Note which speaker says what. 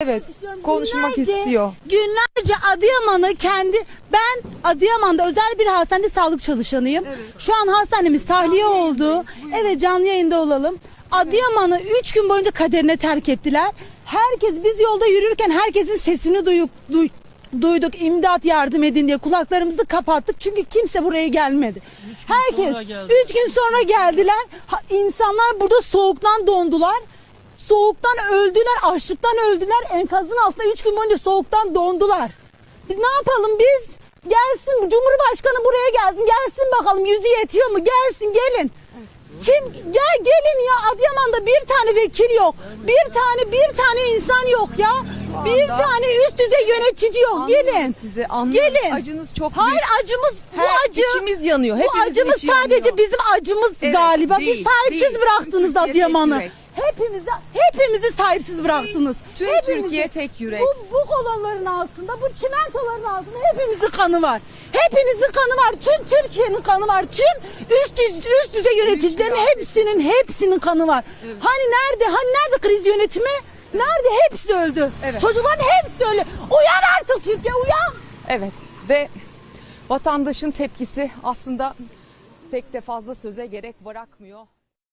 Speaker 1: Evet, konuşmak
Speaker 2: Günlerce-
Speaker 1: istiyor.
Speaker 2: Günlerce Adıyaman'ı kendi ben Adıyaman'da özel bir hastanede sağlık çalışanıyım. Şu an hastanemiz tahliye oldu. Evet canlı yayında olalım. Adıyaman'ı 3 gün boyunca kaderine terk ettiler. Herkes biz yolda yürürken herkesin sesini duyduk, duy- duyduk. imdat yardım edin diye kulaklarımızı kapattık. Çünkü kimse buraya gelmedi. Herkes
Speaker 3: sonra geldiler.
Speaker 2: 3 gün sonra geldiler. Ha, insanlar burada soğuktan dondular. Soğuktan öldüler, açlıktan öldüler. Enkazın altında 3 gün boyunca soğuktan dondular. Biz ne yapalım biz? Gelsin Cumhurbaşkanı buraya gelsin. Gelsin bakalım yüzü yetiyor mu? Gelsin gelin. Kim gel gelin ya Adıyaman'da bir tane vekil yok. Bir tane bir tane insan yok ya. Bir
Speaker 1: anda-
Speaker 2: tane üst düzey yönetici yok.
Speaker 1: Anlıyorum
Speaker 2: Gelin.
Speaker 1: sizi, anlıyorum.
Speaker 2: Gelin.
Speaker 1: Acınız çok
Speaker 2: Hayır
Speaker 1: büyük.
Speaker 2: acımız bu
Speaker 1: Her
Speaker 2: acı.
Speaker 1: içimiz yanıyor.
Speaker 2: Bu
Speaker 1: Hepimizin
Speaker 2: acımız
Speaker 1: içi
Speaker 2: sadece
Speaker 1: yanıyor.
Speaker 2: bizim acımız
Speaker 1: Evet,
Speaker 2: galiba.
Speaker 1: değil,
Speaker 2: Biz sahipsiz
Speaker 1: değil.
Speaker 2: bıraktınız Adıyaman'ı.
Speaker 1: yürek.
Speaker 2: Hepimizi, sahipsiz bıraktınız.
Speaker 1: Tüm
Speaker 2: Hepimizi.
Speaker 1: Türkiye tek yürek.
Speaker 2: Bu, bu kolonların altında, bu çimentoların altında hepimizin kanı var. Hepinizin kanı var. Tüm Türkiye'nin kanı var. Tüm üst, üst düzey yöneticilerin hepsinin hepsinin kanı var. Hani nerede? Hani nerede kriz yönetimi? Nerede? Hepsi öldü.
Speaker 1: Evet.
Speaker 2: Çocukların hepsi öldü. Uyan artık Türkiye uyan.
Speaker 1: Evet ve vatandaşın tepkisi aslında pek de fazla söze gerek bırakmıyor.